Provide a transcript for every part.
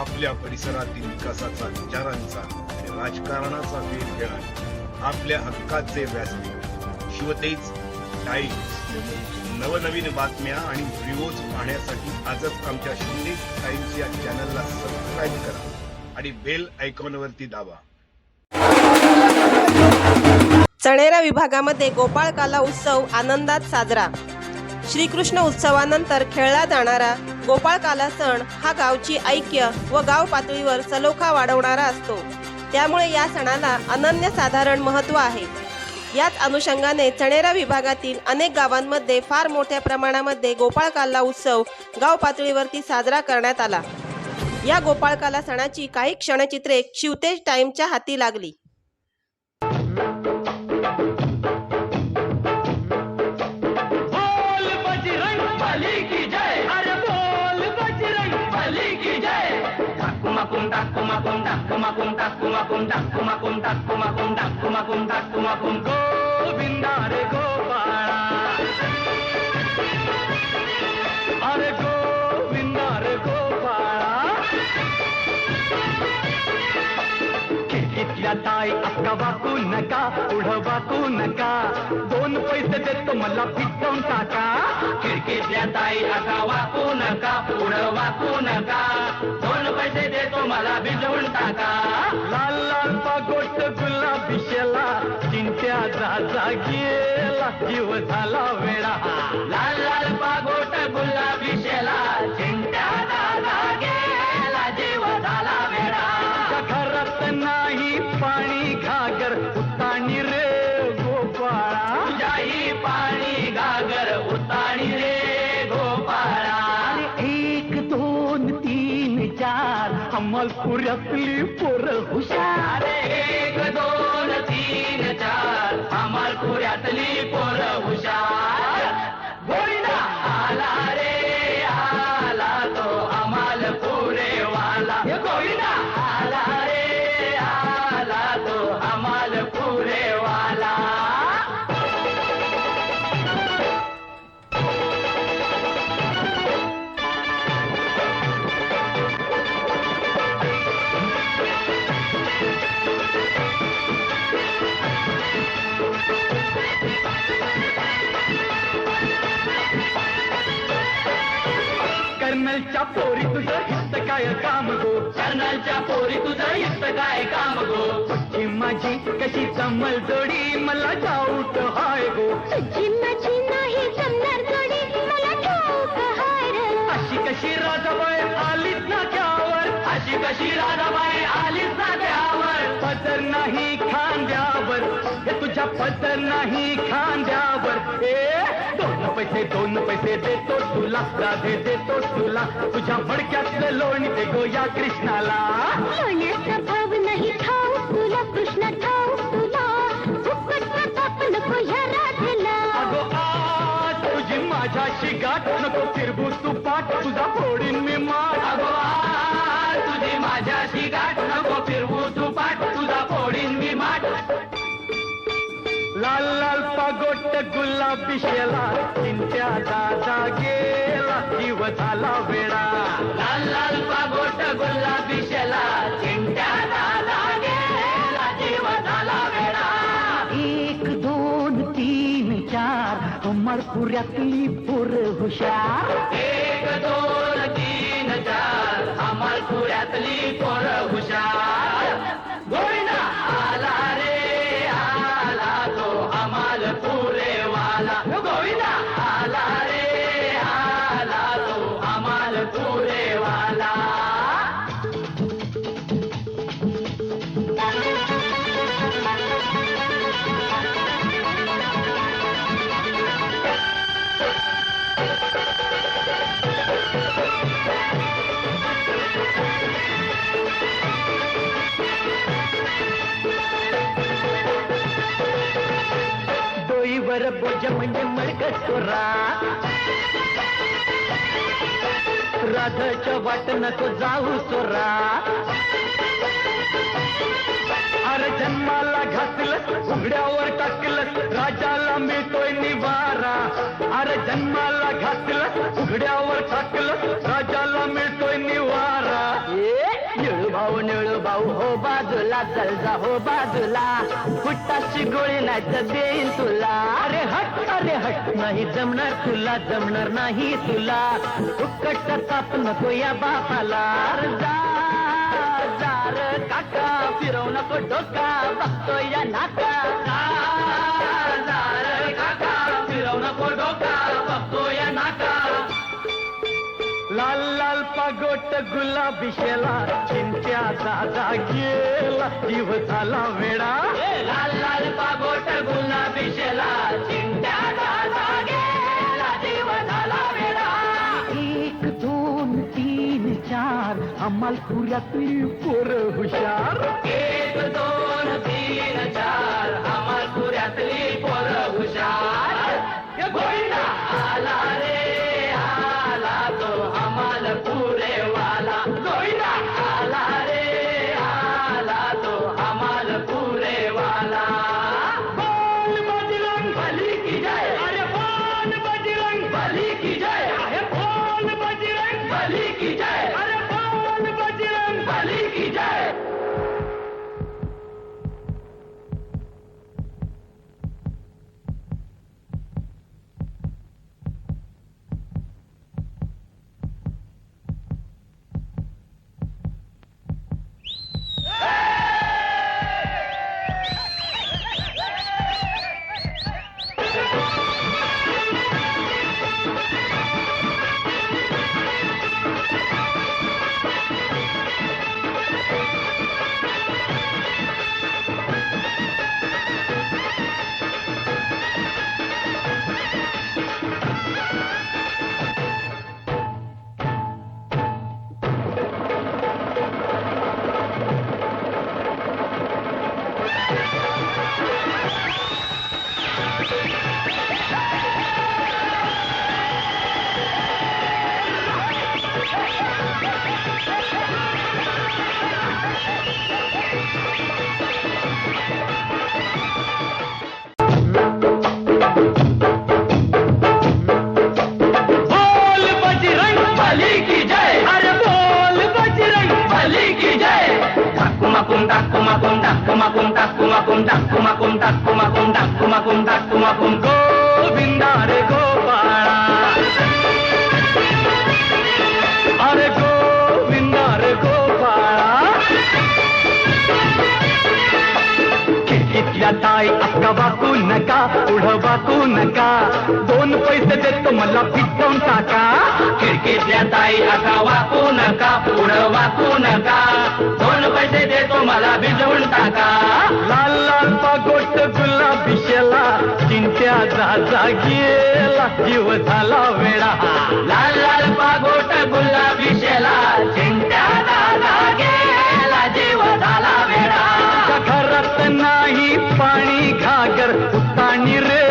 आपल्या परिसरातील विकासाचा विचारांचा राजकारणाचा वेध घेणार आपल्या हक्काचे व्यासपीठ. शिवतेज टाइम्स. नवनवीन बातम्या आणि व्हिडिओज पाहण्यासाठी आजच आमच्या शिंदे टाइम्स या चॅनलला सबस्क्राईब करा आणि बेल आयकॉनवरती दाबा. चणेरा विभागामध्ये गोपाळकाला उत्सव आनंदात साजरा. श्रीकृष्ण उत्सवानंतर खेळला जाणारा गोपाळकाला सण हा गावची ऐक्य व गाव पातळीवर सलोखा वाढवणारा असतो. त्यामुळे या सणाला अनन्यसाधारण महत्त्व आहे. याच अनुषंगाने चणेरा विभागातील अनेक गावांमध्ये फार मोठ्या प्रमाणामध्ये गोपाळकाला उत्सव गाव पातळीवरती साजरा करण्यात आला. या गोपाळकाला सणाची काही क्षणचित्रे शिवतेज टाइमच्या हाती लागली. ठाकुमाकुम ठाकुमाकुम ठाकुमाकुम ठाकुमाकुम ठाकुमाकुम गोविंदा रे गोपाळा. अरे गोविंदा रे गोपाळा. खिडकीतल्या ताई अक्का वाकू नका पुढं वाकू नका. दोन पैसे देतो मला पिटवून टाका. खिडकीतल्या ताई अक्का वाकू नका पुढं वाकू नका मला भिजवून टाका. लाल लाल पागोट गुलाबी शेला चिंट्या जा गेला जीव झाला वेळा लाल लाल पागोट गुलाबी अमलपुऱ्यातली पोर हुशार एक दोन कर्नलच्या पोरी तुझं हित काय काम गो? कर्नलच्या पोरी तुझं हित काय काम गो? तुझी माझी कशी जमल जोडी मला जाऊट हाय गो. तुझी माझी नाही जमणार जोडी मला ठाऊक हाय. अशी कशी राजाबाई आलीच ना त्यावर? अशी कशी राजाबाई आलीच ना त्यावर? पदर नाही खांद्यावर. हे तुझ्या पदर नाही खांद्यावर. ए पैसे दोन पैसे देतो तुला राधे देतो तुला. तुझ्या मडक्यातलं लोणी दे गो या कृष्णाला. लोण्याचा भाव नाही ठाऊक तुला कृष्ण ठाऊक तुला. फुकट प्रताप नको ह्या राधेला. अगो आज तुझी माझ्याशी गाठ नको फिरबू तू पाठ. तुझा फोडीन मी माठ. पागोट गुलाबी शेला चिंत्या दादा गेला जीव झाला वेळा. लाल लाल पागोट गुलाबी शेला चिंत्या दादा गेला जीव झाला वेळा. एक दोन तीन चार अमरपुऱ्यातली पोर हुशार. एक दोन तीन चार अमरपुऱ्यातली पोर डोईवर बोज म्हणजे मळक चोरा राधाच्या वाट नको जाऊ चोरा अरे जन्माला घातलं उघड्यावर टाकलं राजाला मिळतोय निवारा. अरे जन्माला घातलं उघड्यावर टाकलं राजाला मिळतोय निवारा. हो बाजूला चल जा हो बाजूला. अशी गोळी नाही देईन तुला. अरे हट अरे हट. नाही जमणार तुला जमणार नाही तुला. फुकट ताप नको या बापाला. जार काका फिरव नको डोका. बघतो या नाका. काका फिरवू नको डोका. बघतो या नाका. लाल लाल पागोट गुलाबी शेला. चिंत्या दादा गेला. जीव झाला वेळा लाल गुलाबी शेला चिंत्या दादा गेला जीव झाला वेडा. एक दोन तीन चार आम्हाल पुऱ्यातली पोर हुशार. एक दोन तीन चार. गोविंदा रे गोपाळा. अरे गोविंदा रे गोपाळा. खिडकीतल्या ताई अक्का वाकू नका पुढं वाकू नका दोन पैसे देतो मला पिटवून टाका खिडकीतल्या ताई अक्का वाकू नका पुढं वाकू नका. दोन पैसे देतो मला भिजवून टाका. चिंत्या जा गेला जीव झाला वेळा. लाल लाल पागोट गुलाबी शेला दादा गेला जीव झाला वेळा. घरात नाही पाणी घागर उताणी रे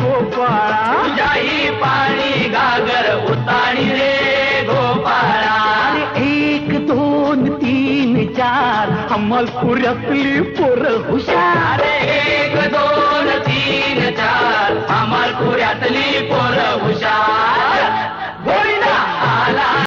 गोपाळा. तुझ्याही पाणी घागर उताणी रे गोपाळा. एक दोन तीन चार अमलपुऱ्यातली पोर हुशार. एक दोन तीन चार. पुऱ्यातली पोर हुशार.